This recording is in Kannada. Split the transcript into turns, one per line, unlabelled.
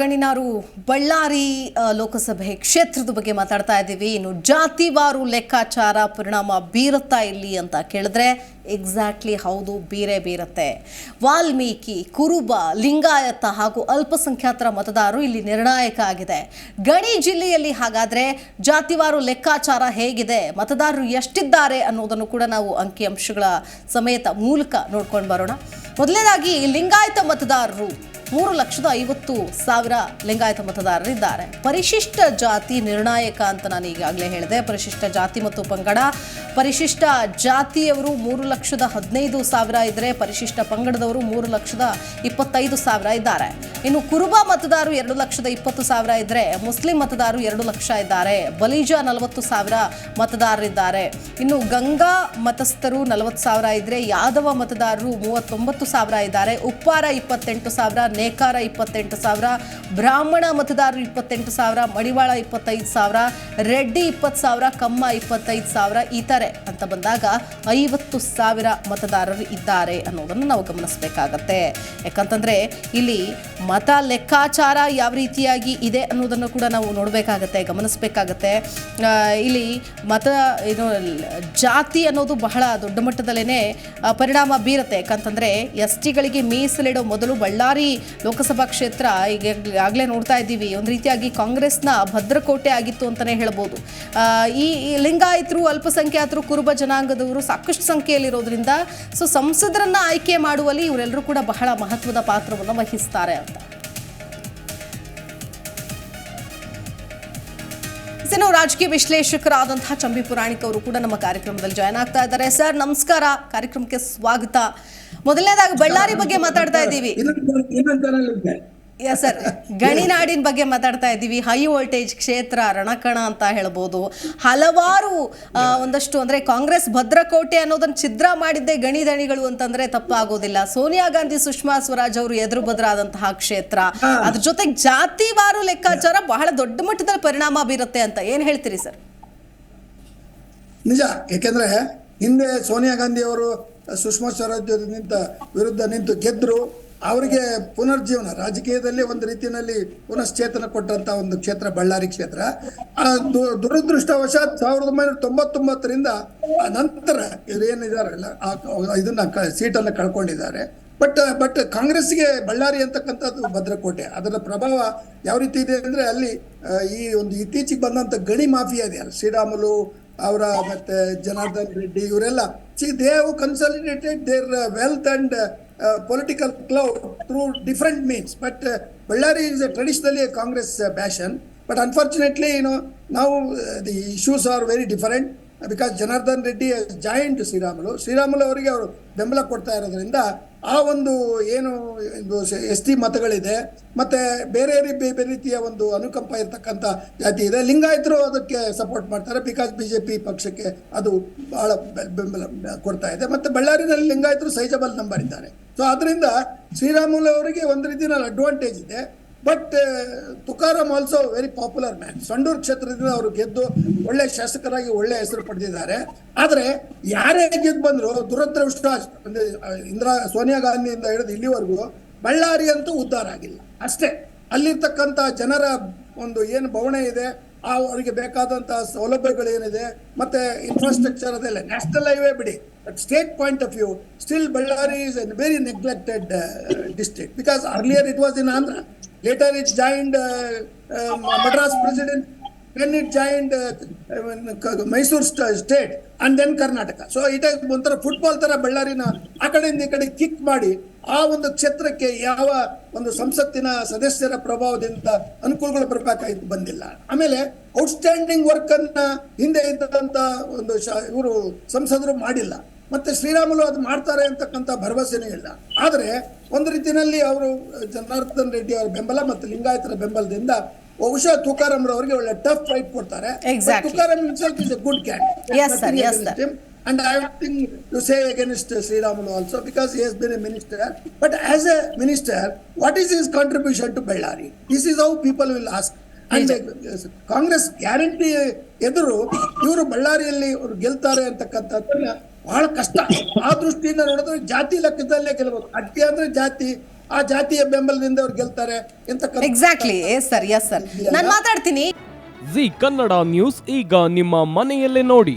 ಗಣಿನಾರು ಬಳ್ಳಾರಿ ಲೋಕಸಭೆ ಕ್ಷೇತ್ರದ ಬಗ್ಗೆ ಮಾತಾಡ್ತಾ ಇದ್ದೀವಿ. ಇನ್ನು ಜಾತಿವಾರು ಲೆಕ್ಕಾಚಾರ ಪರಿಣಾಮ ಬೀರುತ್ತಾ ಇಲ್ಲಿ ಅಂತ ಕೇಳಿದ್ರೆ ಎಕ್ಸಾಕ್ಟ್ಲಿ ಹೌದು, ಬೀರೇ ಬೀರುತ್ತೆ. ವಾಲ್ಮೀಕಿ, ಕುರುಬ, ಲಿಂಗಾಯತ ಹಾಗೂ ಅಲ್ಪಸಂಖ್ಯಾತರ ಮತದಾರರು ಇಲ್ಲಿ ನಿರ್ಣಾಯಕ ಆಗಿದೆ. ಗಣಿ ಜಿಲ್ಲೆಯಲ್ಲಿ ಹಾಗಾದರೆ ಜಾತಿವಾರು ಲೆಕ್ಕಾಚಾರ ಹೇಗಿದೆ? ಮತದಾರರು ಎಷ್ಟಿದ್ದಾರೆ ಅನ್ನೋದನ್ನು ಕೂಡ ನಾವು ಅಂಕಿಅಂಶಗಳ ಸಮೇತ ಮೂಲಕ ನೋಡ್ಕೊಂಡು ಬರೋಣ. ಮೊದಲನೇದಾಗಿ ಲಿಂಗಾಯತ ಮತದಾರರು ಮೂರು ಲಕ್ಷದ ಐವತ್ತು ಸಾವಿರ ಲಿಂಗಾಯತ ಮತದಾರರಿದ್ದಾರೆ. ಪರಿಶಿಷ್ಟ ಜಾತಿ ನಿರ್ಣಾಯಕ ಅಂತ ನಾನು ಈಗಾಗಲೇ ಹೇಳಿದೆ. ಪರಿಶಿಷ್ಟ ಜಾತಿ ಮತ್ತು ಪಂಗಡ. ಪರಿಶಿಷ್ಟ ಜಾತಿಯವರು ಮೂರು ಲಕ್ಷದ ಹದಿನೈದು ಸಾವಿರ ಇದ್ದರೆ ಪರಿಶಿಷ್ಟ ಪಂಗಡದವರು ಮೂರು ಲಕ್ಷದ ಇಪ್ಪತ್ತೈದು ಸಾವಿರ ಇದ್ದಾರೆ. ಇನ್ನು ಕುರುಬ ಮತದಾರರು ಎರಡು ಲಕ್ಷದ ಇಪ್ಪತ್ತು ಸಾವಿರ ಇದ್ದರೆ ಮುಸ್ಲಿಂ ಮತದಾರರು ಎರಡು ಲಕ್ಷ ಇದ್ದಾರೆ. ಬಲಿಜ ನಲವತ್ತು ಸಾವಿರ ಮತದಾರರಿದ್ದಾರೆ. ಇನ್ನು ಗಂಗಾ ಮತಸ್ಥರು ನಲವತ್ತು ಸಾವಿರ ಇದ್ರೆ ಯಾದವ ಮತದಾರರು ಮೂವತ್ತೊಂಬತ್ತು ಸಾವಿರ ಇದ್ದಾರೆ. ಉಪ್ಪಾರ ಇಪ್ಪತ್ತೆಂಟು ಸಾವಿರ, ನೇಕಾರ ಇಪ್ಪತ್ತೆಂಟು ಸಾವಿರ, ಬ್ರಾಹ್ಮಣ ಮತದಾರರು ಇಪ್ಪತ್ತೆಂಟು ಸಾವಿರ, ಮಡಿವಾಳ ಇಪ್ಪತ್ತೈದು ಸಾವಿರ, ರೆಡ್ಡಿ ಇಪ್ಪತ್ತು ಸಾವಿರ, ಕಮ್ಮ ಇಪ್ಪತ್ತೈದು ಸಾವಿರ ಇತರೆ ಅಂತ ಬಂದಾಗ ಐವತ್ತು ಸಾವಿರ ಮತದಾರರು ಇದ್ದಾರೆ ಅನ್ನೋದನ್ನು ನಾವು ಗಮನಿಸಬೇಕಾಗತ್ತೆ. ಯಾಕಂತಂದ್ರೆ ಇಲ್ಲಿ ಮತ ಲೆಕ್ಕಾಚಾರ ಯಾವ ರೀತಿಯಾಗಿ ಇದೆ ಅನ್ನೋದನ್ನು ಕೂಡ ನಾವು ನೋಡಬೇಕಾಗತ್ತೆ, ಗಮನಿಸಬೇಕಾಗತ್ತೆ. ಇಲ್ಲಿ ಮತ ಏನು ಜಾತಿ ಅನ್ನೋದು ಬಹಳ ದೊಡ್ಡ ಮಟ್ಟದಲ್ಲೇ ಪರಿಣಾಮ ಬೀರುತ್ತೆ. ಯಾಕಂತಂದರೆ ಎಸ್ ಟಿಗಳಿಗೆ ಮೀಸಲಿಡೋ ಮೊದಲು ಬಳ್ಳಾರಿ ಲೋಕಸಭಾ ಕ್ಷೇತ್ರ ಈಗ ಆಗಲೇ ನೋಡ್ತಾ ಇದ್ದೀವಿ. ಒಂದು ರೀತಿಯಾಗಿ ಕಾಂಗ್ರೆಸ್ನ ಭದ್ರಕೋಟೆ ಆಗಿತ್ತು ಅಂತಲೇ ಹೇಳ್ಬೋದು. ಈ ಲಿಂಗಾಯತರು, ಅಲ್ಪಸಂಖ್ಯಾತರು, ಕುರುಬ ಜನಾಂಗದವರು ಸಾಕಷ್ಟು ಸಂಖ್ಯೆಯಲ್ಲಿರೋದ್ರಿಂದ, ಸೊ ಸಂಸದರನ್ನು ಆಯ್ಕೆ ಮಾಡುವಲ್ಲಿ ಇವರೆಲ್ಲರೂ ಕೂಡ ಬಹಳ ಮಹತ್ವದ ಪಾತ್ರವನ್ನು ವಹಿಸ್ತಾರೆ ಅಂತ. ಇನ್ನು ರಾಜಕೀಯ ವಿಶ್ಲೇಷಕರಾದಂತಹ ಚಂಬಿ ಪುರಾಣಿಕ್ ಅವರು ಕೂಡ ನಮ್ಮ ಕಾರ್ಯಕ್ರಮದಲ್ಲಿ ಜಾಯ್ನ್ ಆಗ್ತಾ ಇದ್ದಾರೆ. ಸರ್ ನಮಸ್ಕಾರ. ಕಾರ್ಯಕ್ರಮಕ್ಕೆ ಸ್ವಾಗತ. ಮೊದಲನೇದಾಗಿ ಬಳ್ಳಾರಿ ಬಗ್ಗೆ ಮಾತಾಡ್ತಾ ಇದ್ದೀವಿ. ಎಸ್ ಸರ್ ಗಣಿನಾಡಿನ ಬಗ್ಗೆ ಮಾತಾಡ್ತಾ ಇದ್ದೀವಿ. ಹೈ ವೋಲ್ಟೇಜ್ ಕ್ಷೇತ್ರ ರಣಕಣ ಅಂತ ಹೇಳ್ಬೋದು. ಹಲವಾರು ಒಂದಷ್ಟು ಅಂದ್ರೆ ಕಾಂಗ್ರೆಸ್ ಭದ್ರಕೋಟೆ ಅನ್ನೋದನ್ನ ಛಿದ್ರ ಮಾಡಿದ್ದೇ ಗಣಿ ದಣಿಗಳು ಅಂತಂದ್ರೆ ತಪ್ಪಾಗೋದಿಲ್ಲ. ಸೋನಿಯಾ ಗಾಂಧಿ ಸುಷ್ಮಾ ಸ್ವರಾಜ್ ಅವರು ಎದುರು ಬದರಾದಂತಹ ಕ್ಷೇತ್ರ. ಅದ್ರ ಜೊತೆಗೆ ಜಾತಿವಾರು ಲೆಕ್ಕಾಚಾರ ಬಹಳ ದೊಡ್ಡ ಮಟ್ಟದಲ್ಲಿ ಪರಿಣಾಮ ಬೀರುತ್ತೆ ಅಂತ. ಏನ್ ಹೇಳ್ತೀರಿ ಸರ್
ನಿಜ. ಯಾಕೆಂದ್ರೆ ಹಿಂದೆ ಸೋನಿಯಾ ಗಾಂಧಿ ಅವರು ಸುಷ್ಮಾ ಸ್ವರಾಜ್ ನಿಂತ ವಿರುದ್ಧ ನಿಂತು ಗೆದ್ರು. ಅವರಿಗೆ ಪುನರ್ಜೀವನ, ರಾಜಕೀಯದಲ್ಲಿ ಒಂದು ರೀತಿಯಲ್ಲಿ ಪುನಶ್ಚೇತನ ಕೊಟ್ಟಂತ ಒಂದು ಕ್ಷೇತ್ರ, ಬಳ್ಳಾರಿ ಕ್ಷೇತ್ರ. ದುರದೃಷ್ಟವಶಾತ್ ಸಾವಿರದ ಒಂಬೈನೂರ ತೊಂಬತ್ತೊಂಬತ್ತರಿಂದ ನಂತರ ಇವರೇನಿದಾರಲ್ಲ ಇದನ್ನ ಸೀಟನ್ನು ಕಳ್ಕೊಂಡಿದ್ದಾರೆ. ಬಟ್ ಬಟ್ ಕಾಂಗ್ರೆಸ್ಗೆ ಬಳ್ಳಾರಿ ಅಂತಕ್ಕಂಥದ್ದು ಭದ್ರಕೋಟೆ. ಅದರ ಪ್ರಭಾವ ಯಾವ ರೀತಿ ಇದೆ ಅಂದ್ರೆ ಅಲ್ಲಿ ಈ ಒಂದು ಇತ್ತೀಚೆಗೆ ಬಂದಂತ ಗಣಿ ಮಾಫಿಯಾ ಇದೆಯಲ್ಲ ಶ್ರೀರಾಮುಲು, ಅವರ ಮತ್ತೆ ಜನಾರ್ದನ್ ರೆಡ್ಡಿ, ಇವರೆಲ್ಲ. See, they have consolidated their wealth and political clout through different means but Bellary is traditionally Congress bastion but unfortunately you know ನಾವು the issues are very different because Janardhan Reddy joint Sriramulu Sriramulu ಅವರಿಗೆ ಅವರು ಬೆಂಬಲ ಕೊಡ್ತಾ ಇರೋದ್ರಿಂದ ಆ ಒಂದು, ಏನು ಎಸ್ ಟಿ ಮತಗಳಿದೆ. ಮತ್ತೆ ಬೇರೆ ಬೇರೆ ರೀತಿಯ ಒಂದು ಅನುಕಂಪ ಇರತಕ್ಕಂಥ ಜಾತಿ ಇದೆ. ಲಿಂಗಾಯತರು ಅದಕ್ಕೆ ಸಪೋರ್ಟ್ ಮಾಡ್ತಾರೆ ಬಿಕಾಸ್ ಬಿಜೆಪಿ ಪಕ್ಷಕ್ಕೆ ಅದು ಬಹಳ ಬೆ- ಬೆಂಬಲ ಕೊಡ್ತಾ ಇದೆ. ಮತ್ತೆ ಬಳ್ಳಾರಿನಲ್ಲಿ ಲಿಂಗಾಯತರು ಸೈಜಬಲ್ ನಂಬರ್ ಇದ್ದಾರೆ. ಸೊ ಅದರಿಂದ ಶ್ರೀರಾಮುಲು ಅವರಿಗೆ ಒಂದು ರೀತಿಯಲ್ಲಿ ಅಡ್ವಾಂಟೇಜ್ ಇದೆ. But Tukaram also very popular man Sandur ಕ್ಷೇತ್ರದಿಂದ ಅವರು ಗೆದ್ದು ಒಳ್ಳೆ ಶಾಸಕರಾಗಿ ಒಳ್ಳೆ ಹೆಸರು ಪಡೆದಿದ್ದಾರೆ. ಆದರೆ, ಯಾರೇ ಗೆದ್ದು ಬಂದರೂ ದುರದೃಷ್ಟ ಇಂದಿರಾ, ಸೋನಿಯಾ ಗಾಂಧಿಯಿಂದ ಹಿಡಿದು ಇಲ್ಲಿವರೆಗೂ ಬಳ್ಳಾರಿ ಅಂತೂ ಉದ್ಧಾರ ಆಗಿಲ್ಲ. ಅಷ್ಟೇ. ಅಲ್ಲಿರ್ತಕ್ಕಂಥ ಜನರ ಒಂದು ಏನು ಭವಣೆ ಇದೆ ಅವರಿಗೆ ಬೇಕಾದಂತಹ ಸೌಲಭ್ಯಗಳು ಏನಿದೆ ಮತ್ತೆ ಇನ್ಫ್ರಾಸ್ಟ್ರಕ್ಚರ್ ಅದೆಲ್ಲ ನ್ಯಾಷನಲ್ ಹೈವೇ ಬಿಡಿ. But state point of view still Bellary is an very neglected district because earlier it was in Andhra later it joined Madras president then it joined Mysore state and then Karnataka so it ಒಂಥರ ಫುಟ್ಬಾಲ್ ತರ ಬಳ್ಳಾರಿನ ಆ ಕಡೆಯಿಂದ ಈ ಕಡೆ ಕಿಕ್ ಮಾಡಿ ಆ ಒಂದು ಕ್ಷೇತ್ರಕ್ಕೆ ಯಾವ ಒಂದು ಸಂಸತ್ತಿನ ಸದಸ್ಯರ ಪ್ರಭಾವದಿಂದ ಅನುಕೂಲಗಳು ಬರಬೇಕಾಗಿತ್ತು ಬಂದಿಲ್ಲ. ಆಮೇಲೆ ಔಟ್ಸ್ಟ್ಯಾಂಡಿಂಗ್ ವರ್ಕ್ ಅನ್ನ ಹಿಂದೆ ಇದ್ದಂತ ಒಂದು ಇವರು ಸಂಸದರು ಮಾಡಿಲ್ಲ. ಮತ್ತೆ ಶ್ರೀರಾಮುಲು ಅದು ಮಾಡ್ತಾರೆ ಅಂತಕ್ಕಂಥ ಭರವಸೆನೂ ಇಲ್ಲ. ಆದರೆ ಒಂದು ರೀತಿಯಲ್ಲಿ ಅವರು ಜನಾರ್ದನ್ ರೆಡ್ಡಿ ಅವರ ಬೆಂಬಲ ಮತ್ತು ಲಿಂಗಾಯತರ ಬೆಂಬಲದಿಂದ ಬಹುಶಃ ತುಕಾರಾಮ್ ರವರಿಗೆ ಒಳ್ಳೆ ಟಫ್ ಫೈಟ್ ಕೊಡ್ತಾರೆ. Tukaram is a good good And I have nothing to say against uh, Sri Ramulu also because he has been a minister. But as a minister, what is his contribution to Bellari? This is how people will ask. And uh, Congress guarantee ಎದುರು ಇವರು ಬಳ್ಳಾರಿಯಲ್ಲಿ ಅವರು ಗೆಲ್ತಾರೆ ಅಂತಕ್ಕಂಥದ್ದನ್ನ ಬಹಳ ಕಷ್ಟ ಆ ದೃಷ್ಟಿಯಿಂದ ನೋಡಿದ್ರೆ ಜಾತಿ ಲೆಕ್ಕದಲ್ಲೇ ಗೆಲ್ಲಬೇಕು ಅಡ್ಗೆ ಅಂದ್ರೆ ಜಾತಿ ಆ ಜಾತಿಯ ಬೆಂಬಲದಿಂದ ಅವ್ರು ಗೆಲ್ತಾರೆ ಅಂತ
exactly yes sir yes sir ನಾನು ಮಾತಾಡ್ತೀನಿ
ಜಿ ಕನ್ನಡ ನ್ಯೂಸ್ ಈಗ ನಿಮ್ಮ ಮನೆಯಲ್ಲೇ ನೋಡಿ